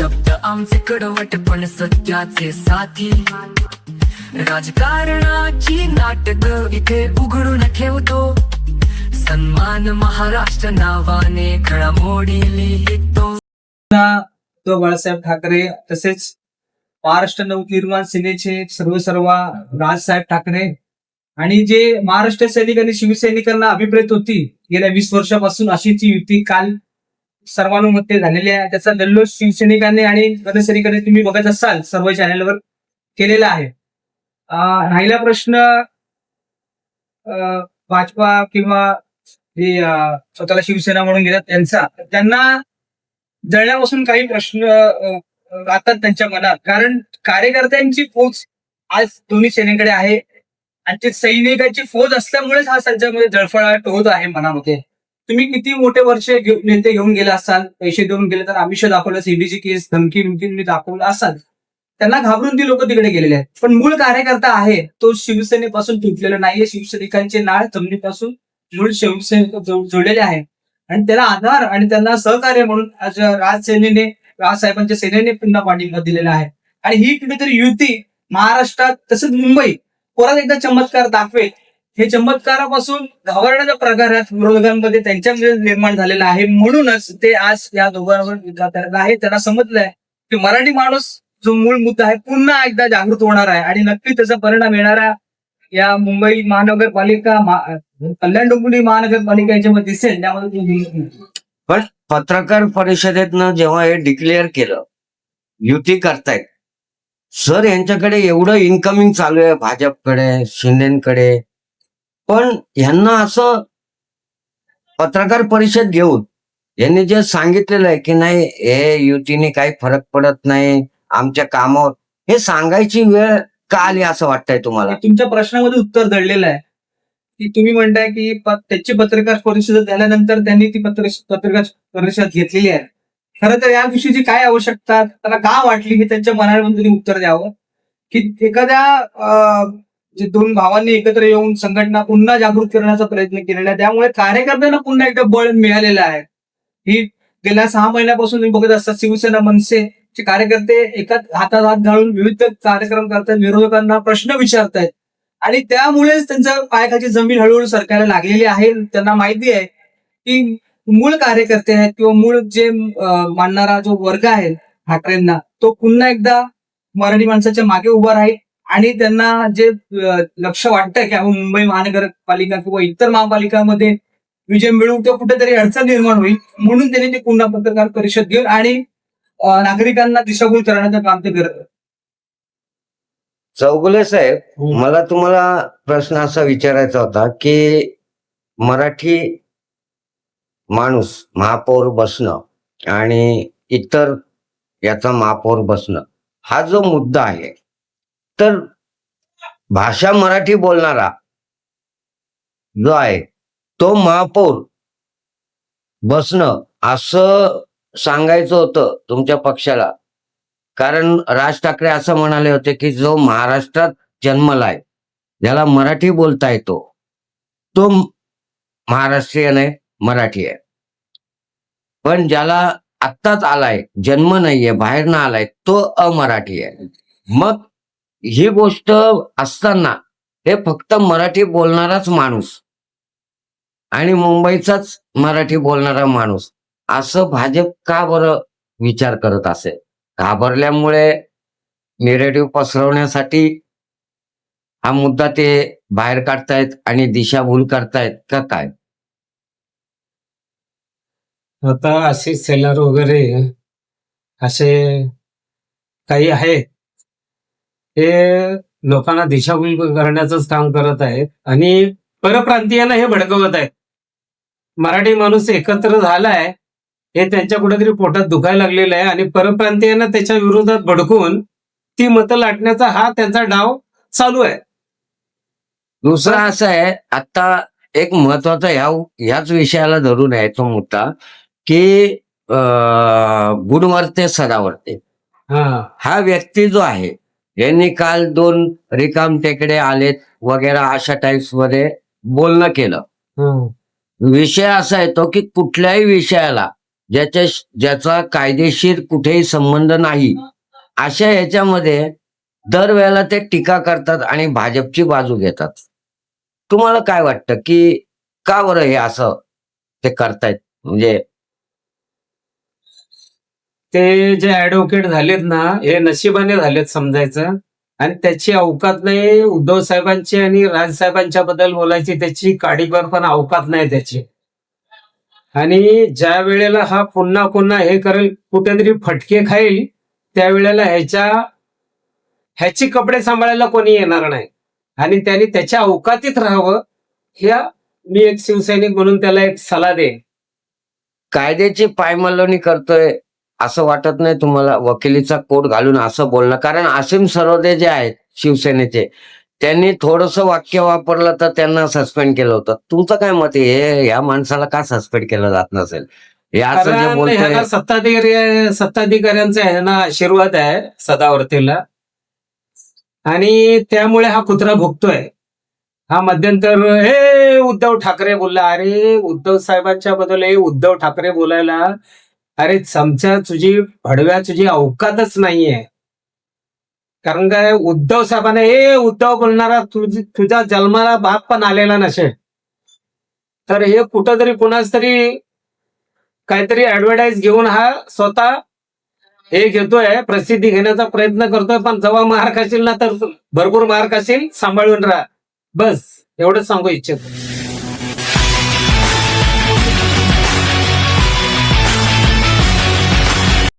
शब्द आमचे कडवट पण सत्याचे साथी. राजकारणाची नाटक इथे उघडून ठेवतो. सन्मान महाराष्ट्र नावाने घडामोडी लिहितो. तो बाळासाहेब ठाकरे तसेच महाराष्ट्र नवनिर्माण सेनेचे सर्व सर्व राजसाहेब ठाकरे आणि जे महाराष्ट्र सैनिक आणि शिवसैनिकांना अभिप्रेत होती गेल्या वीस वर्षापासून अशी ती युती काल सर्वानुमते झालेले आहे. त्याचा जल्लोष शिवसैनिकांनी आणि गणसैनिकांनी तुम्ही बघत असाल सर्व चॅनलवर केलेला आहे. राहिला प्रश्न भाजपा किंवा जे स्वतःला शिवसेना म्हणून घेतात त्यांचा. त्यांना जळण्यापासून काही प्रश्न राहतात त्यांच्या मनात. कारण कार्यकर्त्यांची फौज आज दोन्ही सेनेकडे आहे. आणि ते सैनिकांची फौज असल्यामुळेच हा त्यांच्यामध्ये जळफळाट होत आहे मनामध्ये. तुम्ही किती मोठे वर्ष नेते घेऊन गेले असाल पैसे देऊन गेले तर आमिष दाखवलं सीडीची केस धमकी बिमकी दाखवलं असाल. त्यांना घाबरून ती लोक तिकडे गेलेले आहेत. पण मूळ कार्यकर्ता आहे तो शिवसेनेपासून तुटलेला नाहीये. शिवसैनिकांचे नाळ जमिनीपासून मूळ शिवसेने जोडलेले आहे. आणि त्याला आधार आणि त्यांना सहकार्य म्हणून आज राजसेनेने राजसाहेबांच्या सेनेने पुन्हा पाठिंबा दिलेला आहे. आणि ही कुठेतरी युती महाराष्ट्रात तसंच मुंबई परत एकदा चमत्कार दाखवेल हे चमत्कारापासून घाबरण्याच्या प्रकार विरोधकांमध्ये त्यांच्यामध्ये निर्माण झालेला आहे. म्हणूनच ते आज या दोघांवर युद्ध करत आहे त्यांना समजलंय की मराठी माणूस जो मूळ मुद्दा आहे पुन्हा एकदा जागृत होणार आहे. आणि नक्की त्याचा परिणाम येणारा या मुंबई महानगरपालिका कल्याण डोंबिवली महानगरपालिका याच्यामध्ये दिसेल. त्यामध्ये पण पत्रकार परिषदेतनं जेव्हा हे डिक्लेअर केलं युती करतायत सर यांच्याकडे एवढं इन्कमिंग चालू आहे. भाजपकडे शिंदेकडे पण यांना असं पत्रकार परिषद घेऊन यांनी जे सांगितलेलं आहे की नाही हे युतीने काही फरक पडत नाही आमच्या कामावर हे सांगायची वेळ का आली असं वाटतंय तुम्हाला? तुमच्या प्रश्नामध्ये उत्तर दडलेलं आहे. की तुम्ही म्हणताय की प- त्याची पत्रकार परिषद झाल्यानंतर त्यांनी ती पत्र पत्रकार परिषद घेतलेली आहे. खरं तर या विषयीची काय आवश्यकता? त्याला का वाटली हे त्यांच्या मनामध्ये उत्तर द्यावं? की एखाद्या जे दोन भावांनी एकत्र येऊन संघटना पुन्हा जागृत करण्याचा प्रयत्न केलेला आहे. त्यामुळे कार्यकर्त्यांना पुन्हा एकदा बळ मिळालेलं आहे. ही गेल्या सहा महिन्यापासून तुम्ही बघत असता शिवसेना मनसे चे कार्यकर्ते एकाच हातात हात घालून विविध कार्यक्रम करतात विरोधकांना प्रश्न विचारतायत. आणि त्यामुळेच त्यांच्या पायाखाली जमीन हळूहळू सरकारला लागलेली आहे. त्यांना माहिती आहे की मूळ कार्यकर्ते आहेत किंवा मूळ जे मानणारा जो वर्ग आहे ठाकरेंना तो पुन्हा एकदा मराठी माणसाच्या मागे उभा राहील. आणि त्यांना जे लक्ष वाटतं की आपण मुंबई महानगरपालिका किंवा इतर महापालिकामध्ये विजय मिळवू तर कुठेतरी अडचण निर्माण होईल म्हणून त्यांनी ते पुन्हा पत्रकार परिषद घेऊन आणि नागरिकांना दिशाभूल करण्याचं काम ते करत चौगुले साहेब मला तुम्हाला प्रश्न असा विचारायचा होता की मराठी माणूस महापौर बसणं आणि इतर याचा महापौर बसणं हा जो मुद्दा आहे तर भाषा मराठी बोलणारा जो आहे तो महापौर बसणं असं सांगायचं होतं तुमच्या पक्षाला. कारण राज ठाकरे असं म्हणाले होते की जो महाराष्ट्रात जन्मलाय ज्याला मराठी बोलता येतो तो महाराष्ट्रीयन आहे मराठी आहे. पण ज्याला आत्ताच आलाय जन्म नाहीये बाहेरनं आलाय तो अमराठी आहे. मग ही गोष्ट असताना हे फक्त मराठी बोलणाराच माणूस आणि मुंबईचाच मराठी बोलणारा माणूस असं भाजप का बरं विचार करत असेल? घाबरल्यामुळे निरेटिव्ह पसरवण्यासाठी हा मुद्दा ते बाहेर काढतायत आणि दिशाभूल करतायत का काय? आता असे सेलर वगैरे असे काही आहेत हे लोकांना दिशाभूल करण्याचंच काम करत आहेत आणि परप्रांतीयांना हे भडकवत आहेत. मराठी माणूस एकत्र झालाय हे त्यांच्या कुठेतरी पोटात दुखायला लागलेलं आहे आणि परप्रांतीयांना त्याच्या विरोधात भडकून ती मतं लाटण्याचा हा त्यांचा डाव चालू आहे. दुसरं असं आहे आता एक महत्त्वाचा ह्या ह्याच विषयाला धरून आहे तो मुद्दा की गुणवरते सदावरते. हा. हा व्यक्ती जो आहे यांनी काल दोन रिकाम टेकडे आलेत वगैरे अशा टाईप्समध्ये बोलणं केलं. विषय असा येतो की कुठल्याही विषयाला ज्याच्या ज्याचा कायदेशीर कुठेही संबंध नाही अशा ह्याच्यामध्ये दरवेळेला ते टीका करतात आणि भाजपची बाजू घेतात. तुम्हाला काय वाटतं की का बरं हे असं ते करतायत? म्हणजे ते जे ऍडव्होकेट झालेत ना हे नशिबाने झालेत समजायचं. आणि त्याची अवकात नाही उद्धव साहेबांची आणि राजसाहेबांच्या बद्दल बोलायची त्याची काडीभर पण अवकात नाही त्याची. आणि ज्या वेळेला हा पुन्हा पुन्हा हे करेल कुठेतरी फटके खाईल त्यावेळेला ह्याच्या ह्याची कपडे सांभाळायला कोणी येणार नाही. आणि त्याने त्याच्या अवकातीत राहावं ह्या मी एक शिवसैनिक म्हणून त्याला एक सल्ला देईन. कायद्याची पायमल्लोनी करतोय असं वाटत नाही तुम्हाला वकिलीचा कोट घालून असं बोलणं. कारण असीम सरोदे जे आहेत शिवसेनेचे त्यांनी थोडस वाक्य वापरलं तर त्यांना सस्पेंड केलं होतं. तुमचं काय मत आहे? हे या माणसाला का सस्पेंड केलं जात नसेल? हे ह्याला सत्ताधिकारी सत्ताधिकाऱ्यांचा आहे ना आशीर्वाद आहे सदावर्तीला. आणि त्यामुळे हा कुत्रा भुगतोय. हा मध्यंतर हे उद्धव ठाकरे बोलला. अरे उद्धव साहेबांच्या बद्दल हे उद्धव ठाकरे बोलायला अरे चमच्या तुझी भडव्या तुझी अवकातच नाहीये. कारण काय उद्धव साहेबांना हे उद्धव बोलणारा तुझी तुझ्या जन्माला बाप पण आलेला नसेल तर हे कुठंतरी कुणाच तरी काहीतरी ऍडव्हर्टाईज घेऊन हा स्वतः हे घेतोय प्रसिद्धी घेण्याचा प्रयत्न करतोय पण जेव्हा मार्क असेल ना तर भरपूर मार्क असेल सांभाळून राहा. बस एवढंच सांगू इच्छितो.